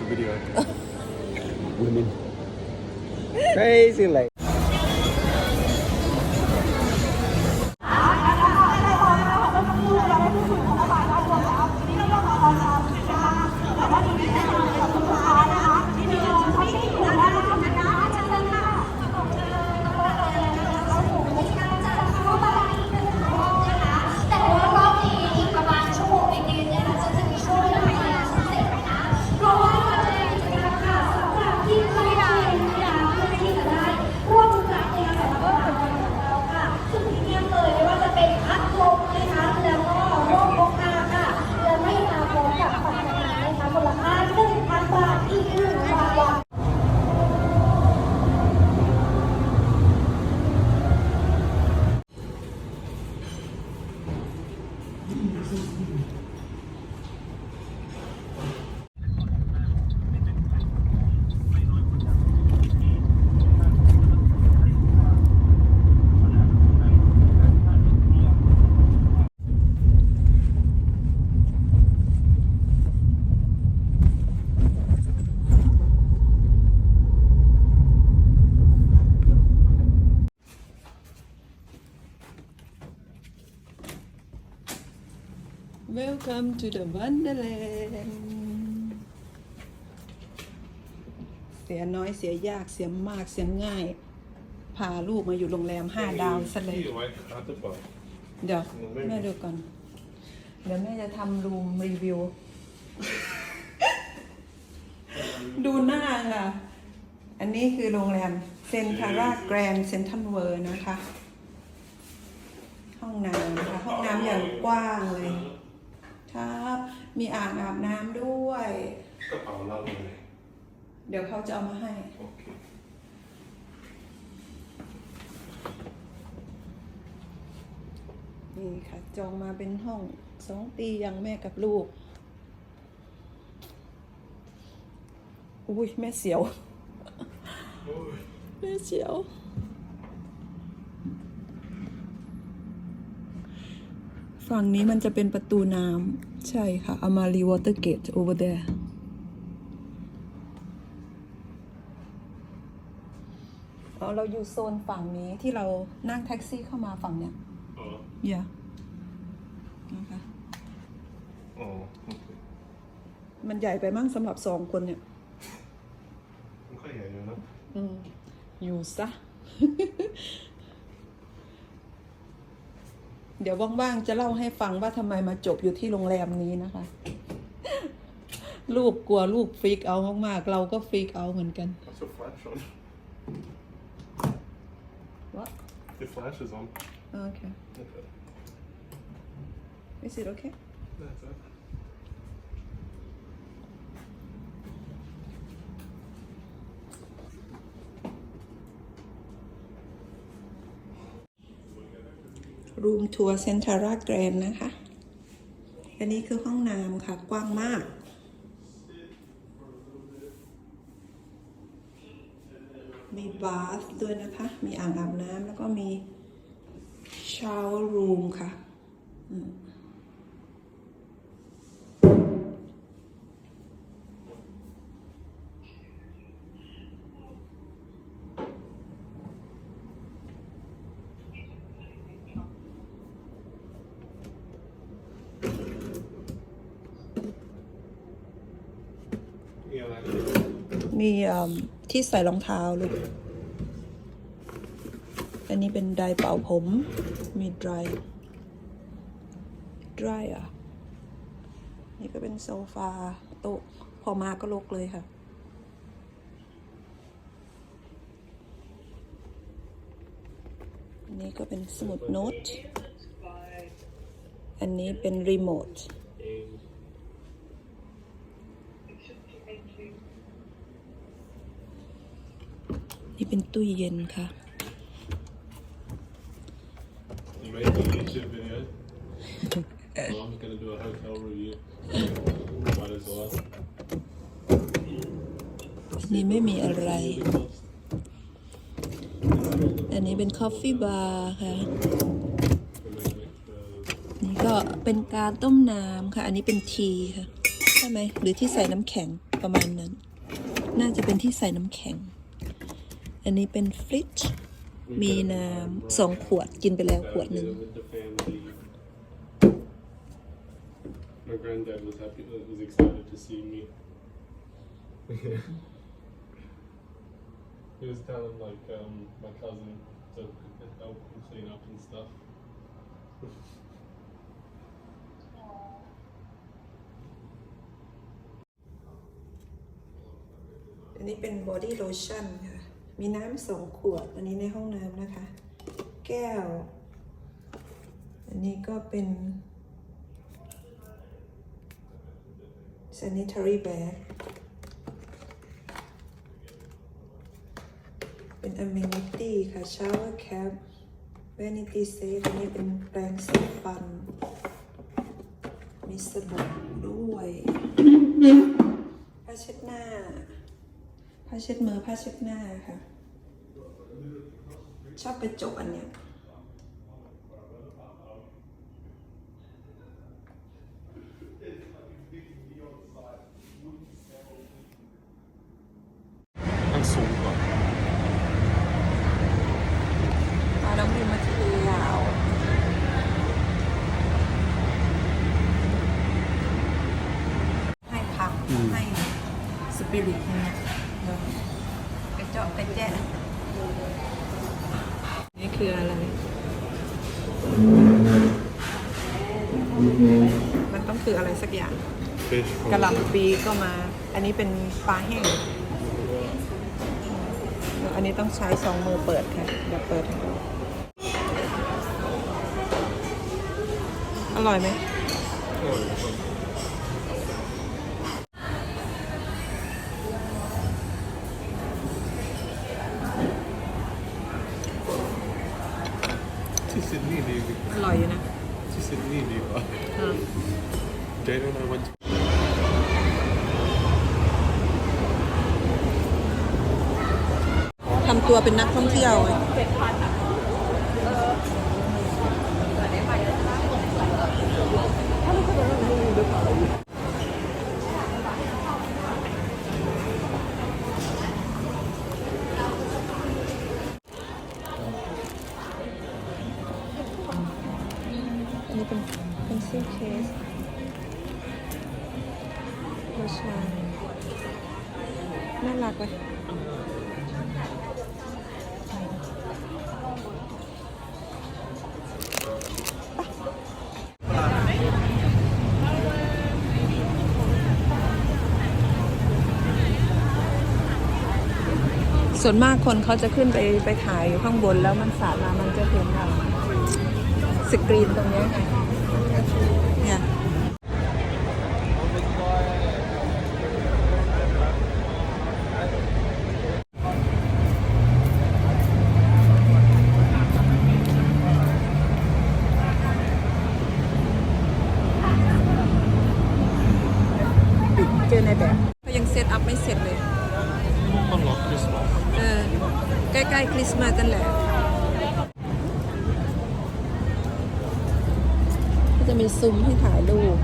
A video. women. Crazy like. Welcome to the Wonderland เสียน้อยเสียยากเสียมากเสียง่าย พาลูกมาอยู่โรงแรมห้าดาวซะเลย Hier, maar gaat het wel. เดี๋ยวแม่ดูก่อน เดี๋ยวแม่จะทำรูมรีวิว ดูหน้าค่ะ อันนี้คือโรงแรมเซนทาร่าแกรนด์เซนทันเวอร์นะคะ ห้องน้ำนะคะ ห้องน้ำอย่างกว้างเลยครับ มีอ่างอาบน้ำด้วย Kapau laten we. เดี๋ยวเขาจะเอามาให้ Oké. นี่ค่ะ จองมาเป็นห้องสองตียังแม่กับลูก อุ้ยแม่เสียวแม่เสียว ฝั่งนี้มันจะเป็นประตูน้ำใช่ค่ะอามารีวอเตอร์เกต over there อ๋อเราอยู่โซนฝั่งนี้ที่เรานั่งแท็กซี่เข้ามาฝั่งเนี้ย Oh. อย่านะคะ Oh, oké. มันใหญ่ไปมั้งสำหรับสองคนเนี่ย Dan ga jij doen, hè? อืม อยู่ซะ เดี๋ยวว่างๆจะเล่าให้ฟังว่าทำไมมาจบอยู่ที่โรงแรมนี้นะคะ ลูกกลัวลูกฟรีกเอามากๆเราก็ฟรีกเอาเหมือนกัน What's your flash on? What? Your flash is on. Okay. Okay. Is it okay? That's it. รูมทัวร์เซนทาราแกรนนะคะ อันนี้คือห้องน้ำค่ะ กว้างมาก มีบาร์ด้วยนะคะ มีอ่างอาบน้ำแล้วก็มีชาวรูมค่ะ อืมเอิ่ มีที่ใส่รองเท้าลูก อันนี้เป็นไดร์เป่าผม มีดรายดรายอะ นี่ก็เป็นโซฟาโต๊ะพอมาก็ลกเลยค่ะ อันนี้ก็เป็นสมุดโน้ต อันนี้เป็นรีโมท เป็นตู้เย็นค่ะ นี่ไม่มีอะไร อันนี้เป็นคอฟฟี่บาร์ค่ะ นี่ก็เป็นการต้มน้ำค่ะ อันนี้เป็นทีค่ะ ใช่ไหม หรือที่ใส่น้ำแข็งประมาณนั้น น่าจะเป็นที่ใส่น้ำแข็ง อันนี้เป็นฟริชมีน้ำสองขวดกินไปแล้วขวดหนึ่ง With the family. My granddad was happy, was excited to see me. he was telling like um, my cousin to help him clean up and stuff. อันนี้เป็นบอดี้โลชั่นค่ะ มีน้ำสองขวด อันนี้ในห้องน้ำนะคะ แก้ว อันนี้ก็เป็น sanitary bag เป็น amenity ค่ะ shower cap vanity set อันนี้เป็นแปรงสีฟัน มีสบู่ด้วยผ้าเช็ดหน้า ผ้าเช็ดมือผ้าเช็ดหน้าค่ะ ชอบกระจกอันเนี้ย I'm so good. พาน้องพิมมาเที่ยวให้พักให้สปิริตนะกระเจาะกระแจะนี่ คืออะไร มันต้องคืออะไรสักอย่าง Fish กระหล่ำปีก็มา อันนี้เป็นปลาแห้ง อันนี้ต้องใช้สองมือเปิดค่ะ เดี๋ยวเปิดให้ดูอร่อยไหมที่ซิดนีย์ดี อร่อยอยู่นะ ที่ซิดนีย์ดีกว่า อ่า Jane and I went to ทำตัวเป็นนักท่องเที่ยวไงอัน น่ารักเลยส่วนมากคนเขาจะขึ้นไปไปถ่ายอยู่ข้างบนแล้วมันสาดมามันจะเห็นแบบสกรีนตรงนี้ไง ใกล้ๆคริสต์มาสกันแหละก็จะมีซุ้มให้ถ่ายรูป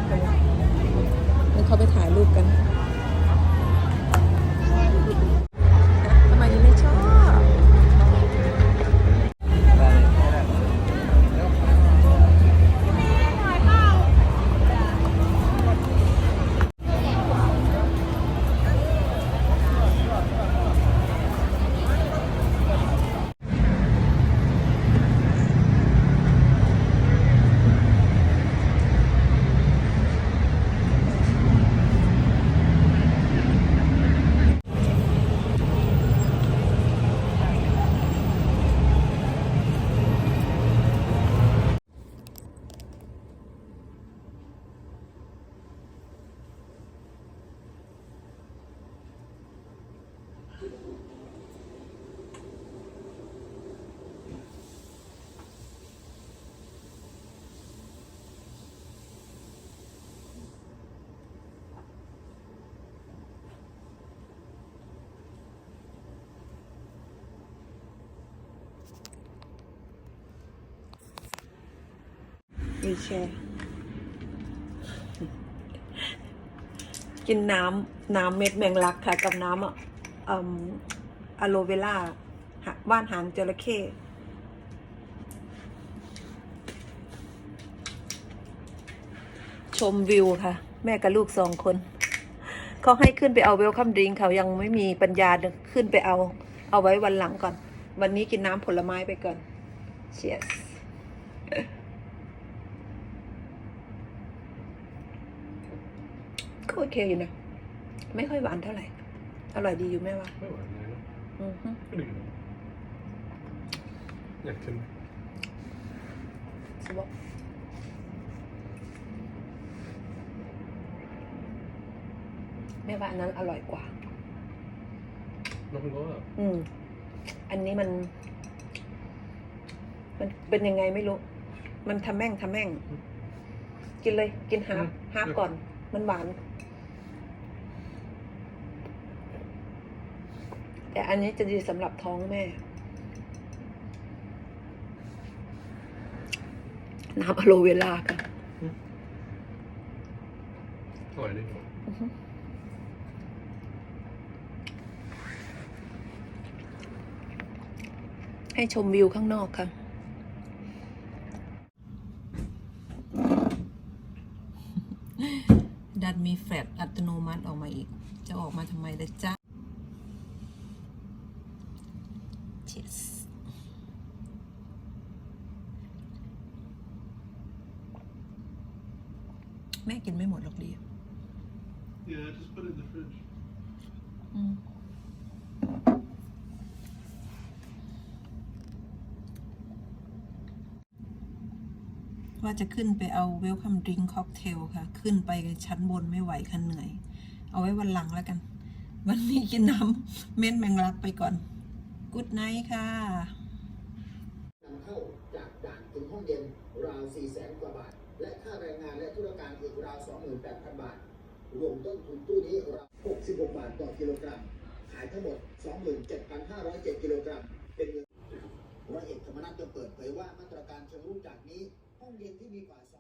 แล้วเขาไปถ่ายรูปกัน วีแชร์กินน้ำน้ำเม็ดแมงลักค่ะ กับน้ำอะอะโลเวล่าหะบ้านหางจระเข้ชมวิวค่ะ แม่กับลูกสองคน เขาให้ขึ้นไปเอาเวลคัมดริงเขายังไม่มีปัญญาขึ้นไปเอา เอาไว้วันหลังก่อน วันนี้กินน้ำผลไม้ไปก่อน Cheers ก็ โอเคอยู่นะ ไม่ค่อยหวานเท่าไหร่ อร่อยดีอยู่แม่ว่าไม่หวานเลยนะอือฮึก็ดีนะอยากชิมสบอกแม่ว่าอันนั้นอร่อยกว่า น้องก็อืม อันนี้มัน มันเป็นยังไงไม่รู้ มันทำแม่งทำแม่ง กินเลย กินฮาร์ฟฮาร์ฟก่อน มันหวาน แต่อันนี้จะดีสำหรับท้องแม่ น้ำอะโลเวลาค่ะอร่อยดีให้ชมวิวข้างนอกค่ะ ดันมีแฟลชอัตโนมัติออกมาอีก จะออกมาทำไมล่ะจ๊ะ แม่กินไม่หมดหรอกดี Yeah just put it in the fridge อืมว่าจะขึ้นไปเอาเวลคัมดริงค็อกเทลค่ะ ขึ้นไปชั้นบนไม่ไหวค่ะเหนื่อย เอาไว้วันหลังแล้วกัน วันนี้กินน้ำเม้นแมงลักไปก่อนกุดไนท์ค่ะ นำเข้าจากด่านถึงห้องเย็นราว4แสนกว่าบาท และค่าแรงงานและธุรการอีกราว 28,000 บาท รวมต้นทุนตู้นี้ราว66 บาทต่อกิโลกรัม ขายทั้งหมด 27,507 กิโลกรัม เป็นเงินร้อยเอกธรรมนัฐจะเปิดเผยว่ามาตรการเชิงรุกจากนี้ ห้องเย็นที่มีกว่า2